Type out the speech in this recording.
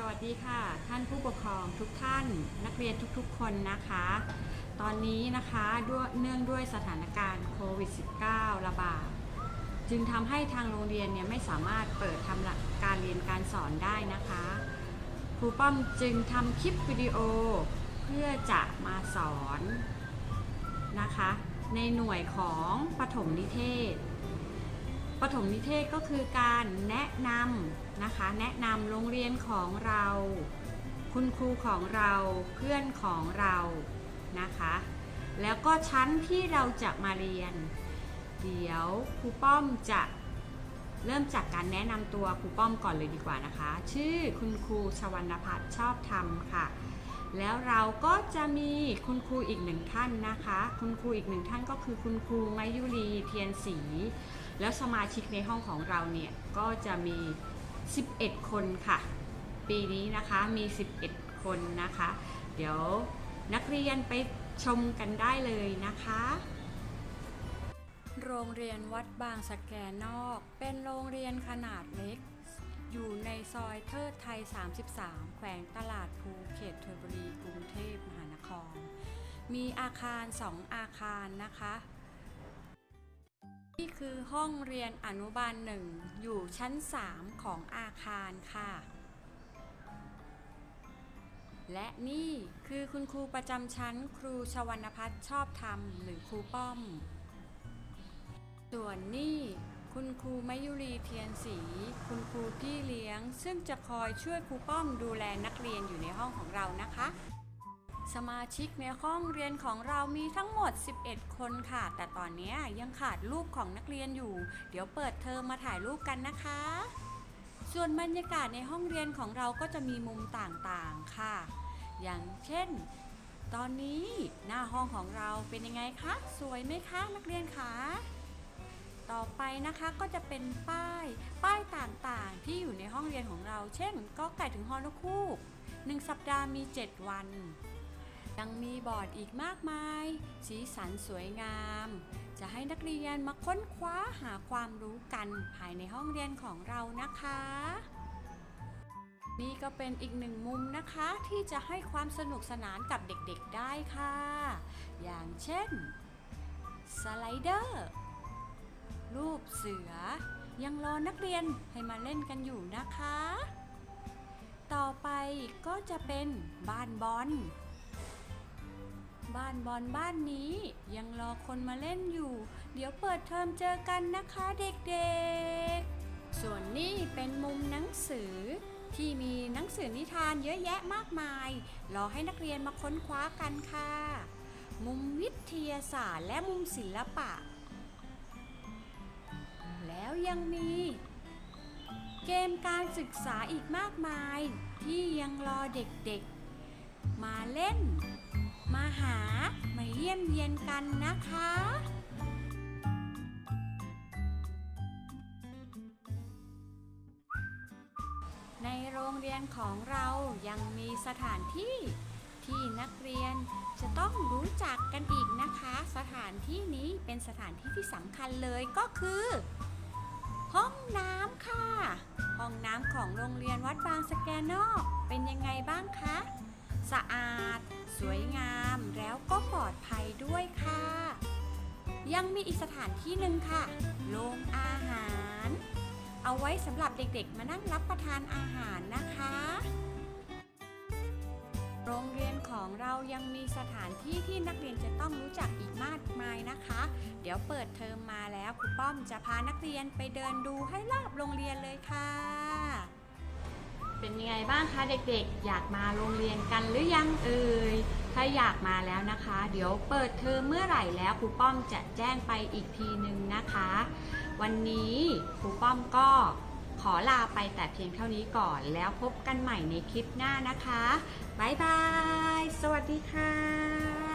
สวัสดีค่ะ ท่านผู้ปกครองทุกท่านนักเรียนทุกๆ คนนะคะ ตอนนี้นะคะด้วยเนื่องด้วยสถานการณ์โควิด -19 ระบาดจึงทำให้ทางโรงเรียนเนี่ยไม่สามารถเปิดทำหลักการเรียนการสอนได้นะคะ ครูป้อมจึงทำคลิปวิดีโอเพื่อจะมาสอนนะคะ ในหน่วยของปฐมนิเทศ ปฐมนิเทศก็คือการแนะนำนะคะ แนะนำโรงเรียนของเรา คุณครูของเราเพื่อนของเรานะคะ แล้วก็ชั้นที่เราจะมาเรียน เดี๋ยวครูป้อมจะเริ่มจากการแนะนำตัวครูป้อมก่อนเลยดีกว่านะคะ ชื่อคุณครูชวรรณพัฒน์ชอบธรรมค่ะ แล้วเราก็จะมีคุณครูอีกหนึ่งท่านนะคะ คุณครูอีกหนึ่งท่านก็คือคุณครูมายุรีเทียนศรีแล้วสมาชิกในห้องของเราเนี่ยก็จะมี 11 คนค่ะ ปีนี้นะคะมี 11 คนนะคะ เดี๋ยวนักเรียนไปชมกันได้เลยนะคะ โรงเรียนวัดบางสะแกนอก เป็นโรงเรียนขนาดเล็ก อยู่ในซอยเทิดไทย 33 แขวงตลาดภูเขตธนบุรี กรุงเทพมหานคร มีอาคาร 2 อาคารนะคะ นี่คือห้องเรียนอนุบาลหนึ่งอยู่ชั้น 3 ของอาคารค่ะ และนี่คือคุณครูประจำชั้นครูชวรรณพัฒน์ชอบธรรมหรือครูป้อม ส่วนนี่คุณครูมยุรีเทียนศรี พี่เลี้ยง ซึ่งจะคอยช่วยครูป้อมดูแลนักเรียนอยู่ในห้องของเรานะคะ สมาชิกในห้องเรียนของเรามีทั้งหมด 11 คนค่ะ แต่ตอนนี้ยังขาดรูปของนักเรียนอยู่ เดี๋ยวเปิดเทอมมาถ่ายรูปกันนะคะ ส่วนบรรยากาศในห้องเรียนของเราก็จะมีมุมต่างๆค่ะ อย่างเช่นตอนนี้หน้าห้องของเราเป็นยังไงคะ สวยไหมคะ นักเรียนคะ ต่อไปนะคะก็จะเป็นป้าย ป้ายต่างๆ ที่อยู่ในห้องเรียนของเรา เช่นก็ไก่ถึงฮอนกคูกหนึ่งสัปดาห์มี 7 วัน ยังมีบอร์ดอีกมากมาย สีสันสวยงาม จะให้นักเรียนมาค้นคว้าหาความรู้กันภายในห้องเรียนของเรานะคะ นี่ก็เป็นอีกหนึ่งมุมนะคะที่จะให้ความสนุกสนานกับเด็กๆได้ค่ะ อย่างเช่นสไลเดอร์ รูปเสือ ยังรอนักเรียนให้มาเล่นกันอยู่นะคะ ต่อไปก็จะเป็นบ้านบอล บ้านบอลบ้านนี้ยังรอคนมาเล่นอยู่ เดี๋ยวเปิดเทอมเจอกันนะคะเด็กๆ ส่วนนี้เป็นมุมหนังสือที่มีหนังสือนิทานเยอะแยะมากมาย รอให้นักเรียนมาค้นคว้ากันค่ะ มุมวิทยาศาสตร์และมุมศิลปะ แล้วยังมี เกมการศึกษาอีกมากมาย ที่ยังรอเด็กๆ มาเล่น มาหา มาเยี่ยมเยียนกันนะคะในโรงเรียนของเรายังมีสถานที่ที่นักเรียนจะต้องรู้จักกันอีกนะคะ สถานที่นี้เป็นสถานที่ที่สำคัญเลยก็คือ องน้ำของโรงเรียนวัดบางสแกนอกเป็นยังไงบ้างคะ สะอาด สวยงามแล้วก็ปลอดภัยด้วยค่ะ ยังมีอีกสถานที่หนึ่งค่ะ โรงอาหาร เอาไว้สำหรับเด็กๆ มานั่งรับประทานอาหารนะคะ โรงเรียน ของเรายังมีสถานที่ที่นักเรียนจะต้องรู้จักอีกมากมายนะคะ เดี๋ยวเปิดเทอมมาแล้วครูป้อมจะพานักเรียนไปเดินดูให้รอบโรงเรียนเลยค่ะ เป็นยังไงบ้างคะเด็กๆ อยากมาโรงเรียนกันหรือยังเอ่ย ถ้าอยากมาแล้วนะคะ เดี๋ยวเปิดเทอมเมื่อไหร่แล้วครูป้อมจะแจ้งไปอีกทีหนึ่งนะคะ วันนี้ครูป้อมก็ อลาไปแต่เพียงเท่านี้ก่อนแล้วพบกันใหม่ในคลิปหน้านะคะ บ๊ายบาย สวัสดีค่ะ